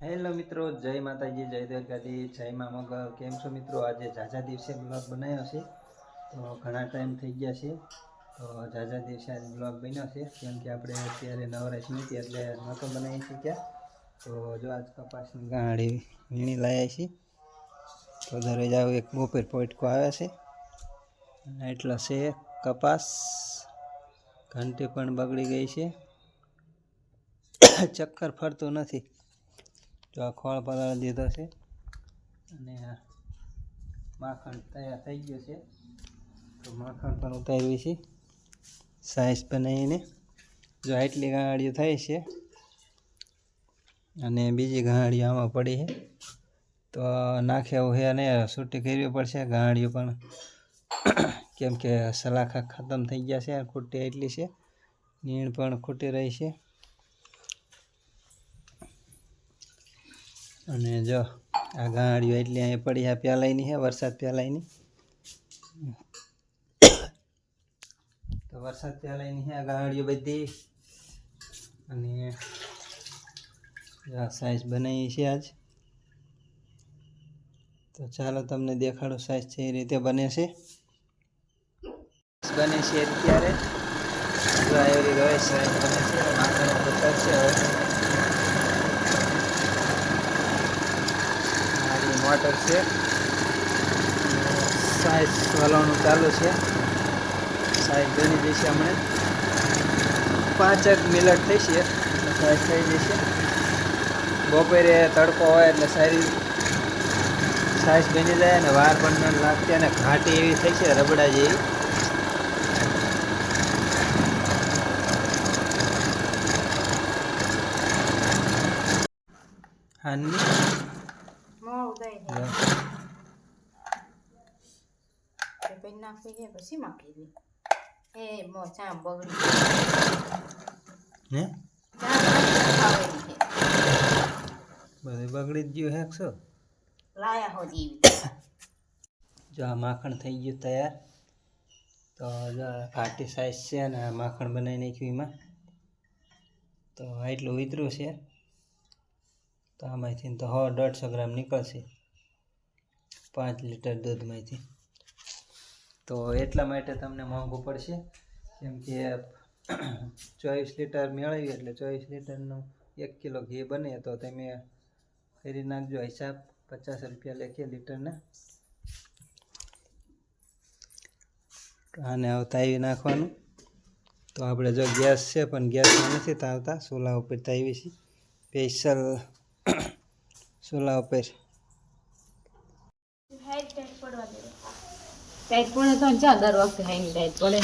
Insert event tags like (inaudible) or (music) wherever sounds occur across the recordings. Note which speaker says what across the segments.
Speaker 1: Hello મિત્રો, જય માતાજી, જય દ્વારકાધી જય મા મગ કેમ છો મિત્રો? આજે ઝાઝા દિવસે બ્લોગ બનાવ્યો છે. તો ઘણા ટાઈમ થઈ ગયા છે. તો ઝાઝા દિવસે આજે બ્લોગ બન્યો છે. કેમ કે આપણે અત્યારે નવરાશ નથી, એટલે નહોતો બનાવી શક્યા. તો જો આજ કપાસની ગાડી વીણી લાવ્યા છીએ. તો દરરોજ આવું એક બપોર પોઈટકો આવે છે. અને એટલો છે કપાસ. ઘંટી પણ બગડી ગઈ છે. (coughs) ચક્કર ફરતું નથી. જો આ ખોળ પલાળી દીધો છે. અને માખણ તૈયાર થઈ ગયું છે. તો માખણ પણ ઉતાર્યું છે. સાઈઝ બનાવીને જો આટલી ગાંડીઓ થઈ છે. અને બીજી ગાંડીઓ આમાં પડી છે. તો નાખે એવું છે અને છૂટી કરવી પડશે. ગાંડીઓ પણ કેમ કે સલાખા ખતમ થઈ ગયા છે. ખૂટી એટલી છે. નીણ પણ ખૂટી રહી છે. અને જો, આ ગાડીઓ એટલી અહીંયા પડી આ પ્યાલાઈની છે, વરસાદ પ્યાલાઈની તો વરસાદ પ્યાલાઈની છે, આ ગાડીઓ બધી. અને આ સાઈઝ બનાવી છે આજ. તો ચાલો તમને દેખાડો સાઈઝ છે એ રીતે બને છે. બને છે અત્યારે. સાઈઝ બને છે મોટર છે. સાઈઝ વલણું ચાલુ છે. સાઈઝ બની જશે હમણે. પાંચ જ મિનિટ થઈ છે. સાઈઝ થઈ જશે બપોરે તડકો હોય એટલે સારી સાઈઝ બની જાય અને વાર પણ ન લાગતી અને ઘાટી એવી થઈ છે, રબડા જેવી. હાની
Speaker 2: પછી નાખી પછી માખી દે. એ મો ચા બગડી
Speaker 1: હે? બધું બગડી જ ગયું હેક છો
Speaker 2: લાયા હો જીવી.
Speaker 1: જો આ માખણ થઈ ગયું તૈયાર. તો ઘાટી સાઈઝ છે અને માખણ બનાવી નાખ્યું એમાં. તો એટલું ઉતર્યું છે. તો આમાંથી તો હો દોઢસો ગ્રામ નીકળશે. પાંચ લીટર દૂધમાંથી. તો એટલા માટે તમને મોંઘું પડશે. કેમ કે ચોવીસ લીટર મેળવીએ એટલે ચોવીસ લીટરનું એક કિલો ઘી બને તો તમે કરી નાખજો હિસાબ. પચાસ રૂપિયા લેખીએ લીટરના. આને તાવી નાખવાનું. તો આપણે જો ગેસ છે પણ ગેસમાં નથી તાવતા. સોલા ઉપર તાવી છે. સ્પેશિયલ ચૂલા ઉપર
Speaker 2: ટાઈટ પડે તો ચા દર વખતે હાઈની ટાઈટ પડે.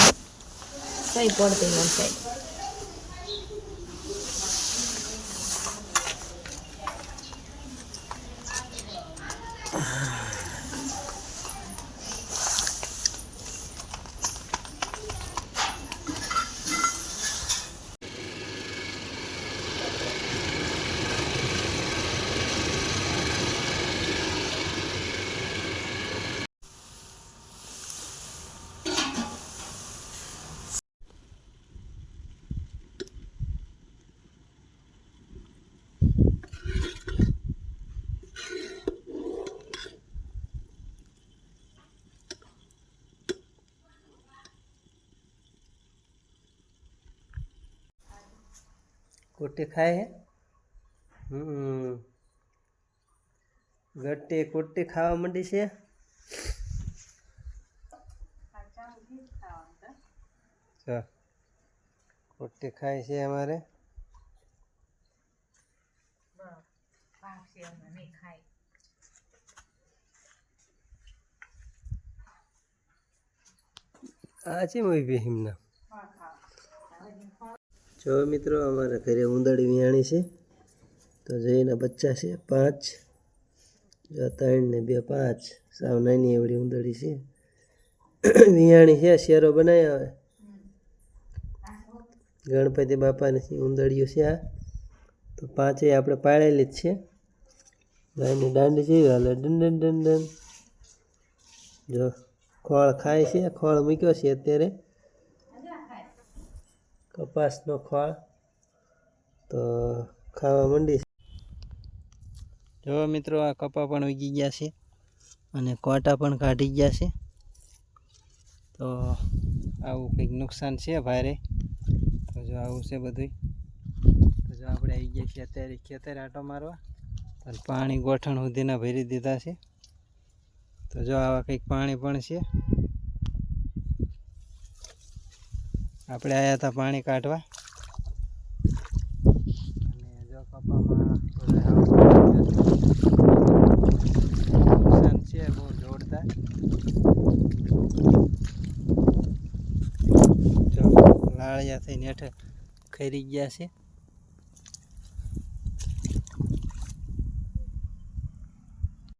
Speaker 2: કઈ પડતી નથી ટાઈટ
Speaker 1: કુટ્ટી ખાય હે ગટ્ટે કુટ્ટી ખાવા માંડી છે જો ખાય છે અમારે આ છે મોઈ હિમના જો મિત્રો, અમારા ઘરે ઉંદરડી વિયાણી છે. તો જઈના બચ્ચા છે, પાંચ. જો ત્રણ ને બે, પાંચ. સાવ નાની એવડી ઉંદરડી છે. વિયાણી છે, શેરો બનાવ્યા હવે ગણપતિ બાપાની ઉંદરડીઓ છે આ. તો પાંચેય આપણે પાળેલી જ છે. નાની દાંડી જેવી હાલે ડન ડન ડન ડન. જો ખોળ ખાય છે, ખોળ મૂક્યો છે અત્યારે. કપાસનો ખોળ તો ખાવા માંડી. જો મિત્રો, આ કપા પણ ઉગી ગયા છે અને કોટા પણ કાઢી ગયા છે. તો આવું કંઈક નુકસાન છે ભારે. તો જો આવું છે બધું તો જો આપણે આવી ગયા અત્યારે ખેતર આટો મારવા. અને પાણી ગોઠણ સુધીના ભરી દીધા છે. તો જો આવા કંઈક પાણી પણ છે. આપણે આવ્યા હતા પાણી કાઢવા. અને જો કપામાં છે, બહુ જોરદાર. જો લાળિયા થઈને હેઠળ ખરી ગયા છે.